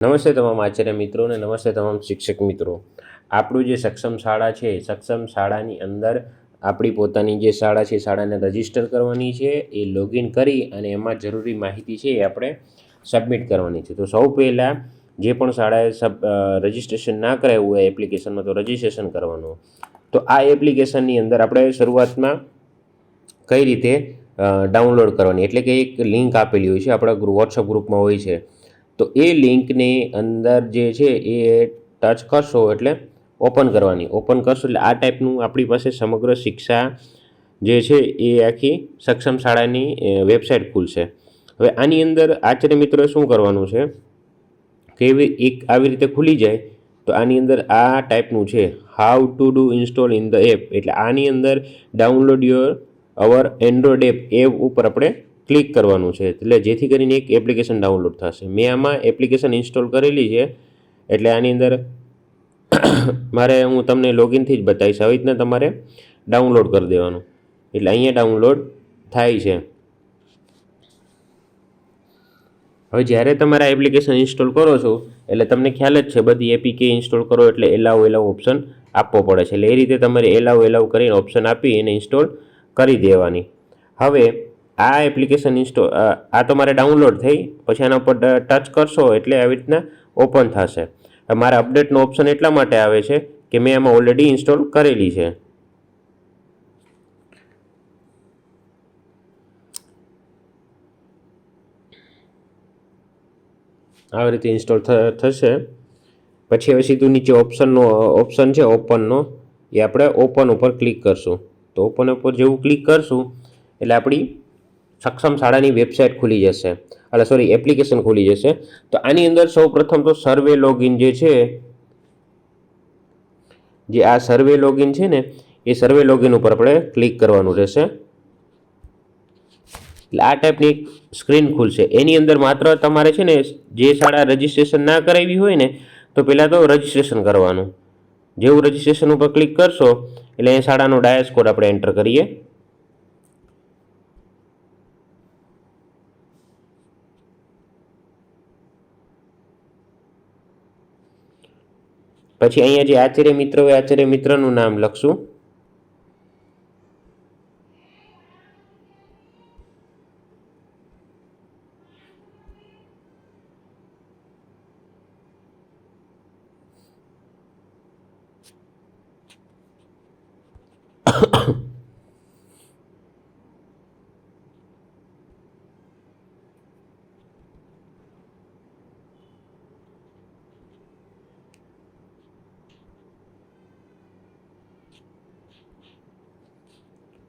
નમસ્તે તમામ આચાર્ય મિત્રો અને નમસ્તે તમામ શિક્ષક મિત્રો. આપણું જે સક્ષમ શાળા છે, સક્ષમ શાળાની અંદર આપણી પોતાની જે શાળા છે, શાળાને રજિસ્ટર કરવાની છે, એ લોગિન કરી અને એમાં જરૂરી માહિતી છે એ આપણે સબમિટ કરવાની છે. તો સૌ પહેલાં જે પણ શાળાએ સબ રજિસ્ટ્રેશન ના કરાવ્યું હોય એપ્લિકેશનમાં તો રજિસ્ટ્રેશન કરવાનું. તો આ એપ્લિકેશનની અંદર આપણે શરૂઆતમાં કઈ રીતે ડાઉનલોડ કરવાની? એટલે કે એક લિંક આપેલી હોય છે, આપણા વોટ્સઅપ ગ્રુપમાં હોય છે. તો એ લિંકની અંદર જે છે એ ટચ કરશો એટલે ઓપન કરવાની. ઓપન કરશો એટલે આ ટાઈપનું આપણી પાસે સમગ્ર શિક્ષા જે છે એ આખી સક્ષમ શાળાની વેબસાઇટ ખુલશે. હવે આની અંદર આચાર્ય મિત્રોએ શું કરવાનું છે કે એક આવી રીતે ખુલી જાય તો આની અંદર આ ટાઈપનું છે how to do install in the app એટલે આની અંદર download your our android app app ઉપર આપણે ક્લિક કરવાનું છે. એટલે જેથી કરીને એક એપ્લિકેશન ડાઉનલોડ થશે. મેં આમાં એપ્લિકેશન ઇન્સ્ટોલ કરેલી છે. એટલે આની અંદર મારે હું તમને લોગિનથી જ બતાવીશ. આવી રીતના તમારે ડાઉનલોડ કરી દેવાનું. એટલે અહીંયા ડાઉનલોડ થાય છે. હવે જ્યારે તમારે એપ્લિકેશન ઇન્સ્ટોલ કરો છો, એટલે તમને ખ્યાલ જ છે, બધી એપીકે ઇન્સ્ટોલ કરો એટલે એલાવ એલાવ ઓપ્શન આપવો પડે છે. એટલે એ રીતે તમારે એલાવ એલાવ કરીને ઓપ્શન આપી એને ઇન્સ્ટોલ કરી દેવાની. હવે આ એપ્લિકેશન ઇન્સ્ટોલ આ તો મારે ડાઉનલોડ થઈ, પછી આના ઉપર ટચ કરશો એટલે આવી રીતના ઓપન થશે. મારે અપડેટનો ઓપ્શન એટલા માટે આવે છે કે મેં એમાં ઓલરેડી ઇન્સ્ટોલ કરેલી છે. આવી રીતે ઇન્સ્ટોલ થશે. પછી હવે સીધું નીચે ઓપ્શનનો ઓપ્શન છે ઓપનનો એ આપણે ઓપન ઉપર ક્લિક કરશું. તો ઓપન ઉપર જેવું ક્લિક કરશું, એટલે આપણી સક્ષમ શાળાની વેબસાઇટ ખુલી જશે. એટલે સોરી એપ્લિકેશન ખુલી જશે. તો આની અંદર સૌ પ્રથમ તો સર્વે લોગિન જે છે, જે આ સર્વે લોગિન છે ને, એ સર્વે લોગિન ઉપર આપણે ક્લિક કરવાનું રહેશે. એટલે આ ટાઈપની સ્ક્રીન ખુલશે. એની અંદર માત્ર તમારે છે ને, જે શાળા રજિસ્ટ્રેશન ના કરાવી હોય ને, તો પહેલાં તો રજિસ્ટ્રેશન કરવાનું. જેવું રજિસ્ટ્રેશન ઉપર ક્લિક કરશો, એટલે એ શાળાનો ડાયસ કોડ આપણે એન્ટર કરીએ. પછી અહીંયા જે આચાર્ય મિત્ર હોય આચાર્ય મિત્રનું નામ લખશું.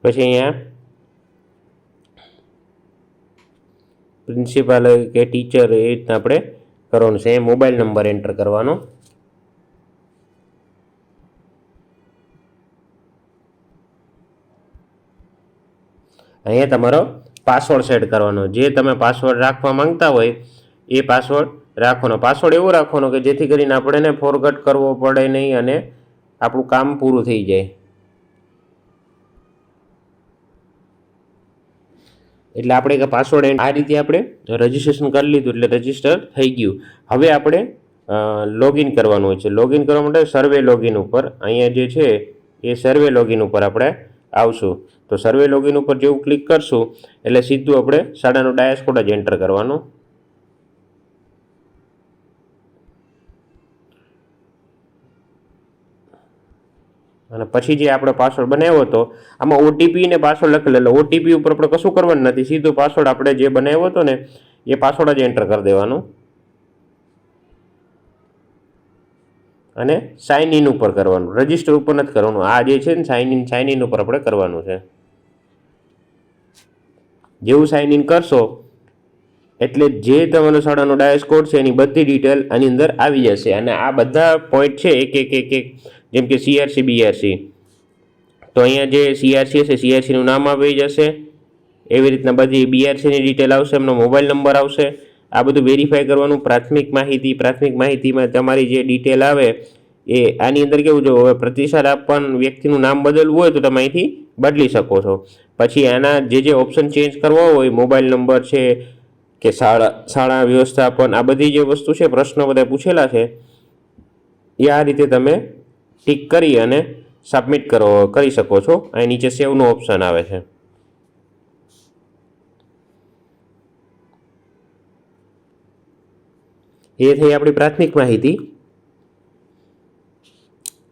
પછી અહીંયા પ્રિન્સિપાલ કે ટીચર એ રીતના આપણે કરવાનું છે. મોબાઈલ નંબર એન્ટર કરવાનો. અહીંયા તમારો પાસવર્ડ સેટ કરવાનો. જે તમે પાસવર્ડ રાખવા માંગતા હોય, એ પાસવર્ડ રાખવાનો. પાસવર્ડ એવો રાખવાનો કે જેથી કરીને આપણે ફોરગટ કરવો પડે નહીં અને આપણું કામ પૂરું થઈ જાય. એટલે આપણે કે પાસવર્ડ આ રીતે આપણે રજીસ્ટ્રેશન કરી લીધું એટલે રજિસ્ટર થઈ ગયું. હવે આપણે લોગિન કરવાનું હોય છે. લોગિન કરવા માટે સર્વે લોગિન ઉપર અહીંયા જે છે એ સર્વે લોગિન ઉપર આપણે આવશું. તો સર્વે લોગિન ઉપર જેવું ક્લિક કરશું એટલે સીધું આપણે શાળાનો ડાયસ કોડ જ એન્ટર કરવાનો અને પછી જે આપણે પાસવર્ડ બનાવ્યો હતો, આમાં ઓટીપી ને પાસવર્ડ લખેલો એટલે ઓટીપી ઉપર આપણે કશું કરવાનું નથી. સીધું પાસવર્ડ આપણે જે બનાવ્યો હતો ને, એ પાસવર્ડ જ એન્ટર કરી દેવાનું. અને સાઇન ઇન ઉપર કરવાનું. રજિસ્ટર ઉપર નથી કરવાનું. આ જે છે ને સાઇન ઇન સાઇન ઇન ઉપર આપણે કરવાનું છે. જેવું સાઇન ઇન કરશો, એટલે જે તમારો શાળાનો ડાયસ કોડ છે એની બધી ડિટેલ આની અંદર આવી જશે. અને આ બધા પોઈન્ટ છે, એક એક એક એક જેમ કે સીઆરસી બીઆરસી તો અહીંયા જે સીઆરસી હશે સીઆરસીનું નામ આવી જશે. એવી રીતના બધી બીઆરસીની ડિટેલ આવશે, એમનો મોબાઈલ નંબર આવશે. આ બધું વેરીફાઈ કરવાનું પ્રાથમિક માહિતી, પ્રાથમિક માહિતીમાં તમારી જે ડિટેલ આવે, એ આની અંદર કેવું જો હવે પ્રતિસાદ આપવાનું વ્યક્તિનું નામ બદલવું હોય તો તમે અહીંથી બદલી શકો છો. પછી આના જે જે ઓપ્શન ચેન્જ કરવા હોય મોબાઈલ નંબર છે, કે શાળા શાળા વ્યવસ્થાપન, આ બધી જે વસ્તુ છે, પ્રશ્નો બધા પૂછેલા છે, એ આ રીતે તમે ટીક કરી અને સબમિટ કરો, કરી શકો છો. અહીં નીચે સેવનું ઓપ્શન આવે છે. એ થઈ આપણી પ્રાથમિક માહિતી.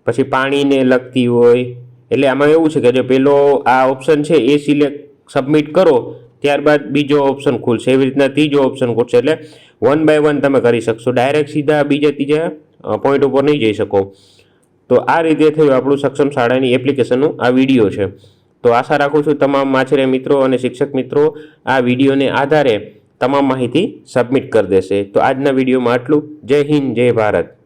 પછી પાણીને લગતી હોય, એટલે આમાં એવું છે કે જો પેલો આ ઓપ્શન છે એ સિલેક્ટ સબમિટ કરો, ત્યારબાદ બીજો ઓપ્શન ખુલશે. એવી રીતના ત્રીજો ઓપ્શન ખુલશે. એટલે વન બાય વન તમે કરી શકશો. ડાયરેક્ટ સીધા બીજા ત્રીજા પોઈન્ટ ઉપર નહીં જઈ શકો. તો આ રીતે થયું આપણું સક્ષમ શાળાની એપ્લિકેશનનું આ વીડિયો છે. તો આશા રાખું છું તમામ માછરે મિત્રો અને શિક્ષક મિત્રો આ વિડીયોને આધારે તમામ માહિતી સબમિટ કરી દેશે. તો આજના વિડીયોમાં આટલું. જય હિન્દ, જય ભારત.